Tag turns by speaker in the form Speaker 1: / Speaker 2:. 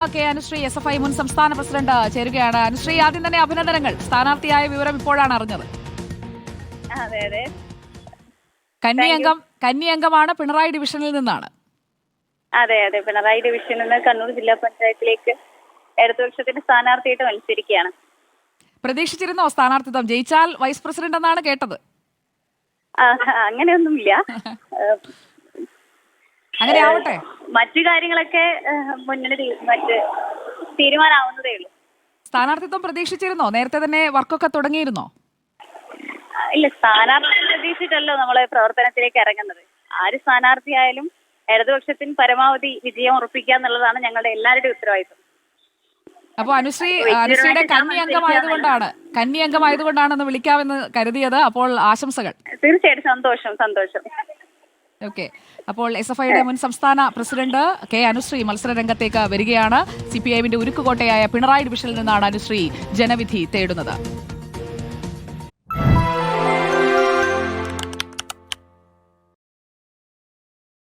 Speaker 1: K Anushree S F I മുൻ സംസ്ഥാന president ചേരുകയാണ്. അനുശ്രീ ആദ്യം തന്നെ അഭിനന്ദനങ്ങൾ. സ്ഥാനാർത്ഥിയായ വിവരം ഇപ്പോഴാണ് അറിഞ്ഞത്. കന്നി അംഗം കന്നി അംഗമാണ് പിണറായി ഡിവിഷനിൽ നിന്നാണ്.
Speaker 2: അതെ അതെ. പിണറായി ഡിവിഷനിൽ നിന്ന് കണ്ണൂർ ജില്ലാ പഞ്ചായത്തിലേക്ക് ഇടതുപക്ഷത്തിന്റെ സ്ഥാനാർത്ഥിയായിട്ട് മത്സരിക്കുകയാണ്.
Speaker 1: പ്രതീക്ഷിച്ചിരുന്നോ സ്ഥാനാർത്ഥിത്വം? ജയിച്ചാൽ വൈസ് പ്രസിഡന്റ് എന്നാണ് കേട്ടത്.
Speaker 2: അങ്ങനെയൊന്നുമില്ല.
Speaker 1: അങ്ങനെ ആവട്ടെ
Speaker 2: മറ്റു കാര്യങ്ങളൊക്കെ മുന്നണി മറ്റ് തീരുമാനാവുന്നതേ ഉള്ളൂ.
Speaker 1: സ്ഥാനാർത്ഥിത്വം പ്രതീക്ഷിച്ചിരുന്നോ? നേരത്തെ തന്നെ വർക്കൊക്കെ തുടങ്ങിയിരുന്നോ?
Speaker 2: ഇല്ല സ്ഥാനാർത്ഥി പ്രതീക്ഷിച്ചല്ലോ നമ്മൾ പ്രവർത്തനത്തിലേക്ക് ഇറങ്ങുന്നത്. ആര് സ്ഥാനാർത്ഥിയായാലും ഇടതുപക്ഷത്തിന് പരമാവധി വിജയം ഉറപ്പിക്കുക എന്നുള്ളതാണ് ഞങ്ങളുടെ എല്ലാവരുടെയും ഉത്തരവാദിത്വം.
Speaker 1: അപ്പോൾ അനുശ്രീ അനുശ്രീയുടെ കന്നി അംഗമായതുകൊണ്ടാണ്. കന്നി അംഗമായതുകൊണ്ടാണെന്ന് വിളിക്കാമെന്ന് കരുതിയത് അപ്പോൾ ആശംസകൾ.
Speaker 2: തീർച്ചയായിട്ടും സന്തോഷം സന്തോഷം.
Speaker 1: ഓക്കെ അപ്പോൾ എസ് എഫ് ഐയുടെ മുൻ സംസ്ഥാന പ്രസിഡന്റ് കെ അനുശ്രീ മത്സര രംഗത്തേക്ക് വരികയാണ് സി പി ഐഎമ്മിന്റെ ഉരുക്കുകോട്ടയായ പിണറായി ഡിവിഷനിൽ നിന്നാണ് അനുശ്രീ ജനവിധി തേടുന്നത്.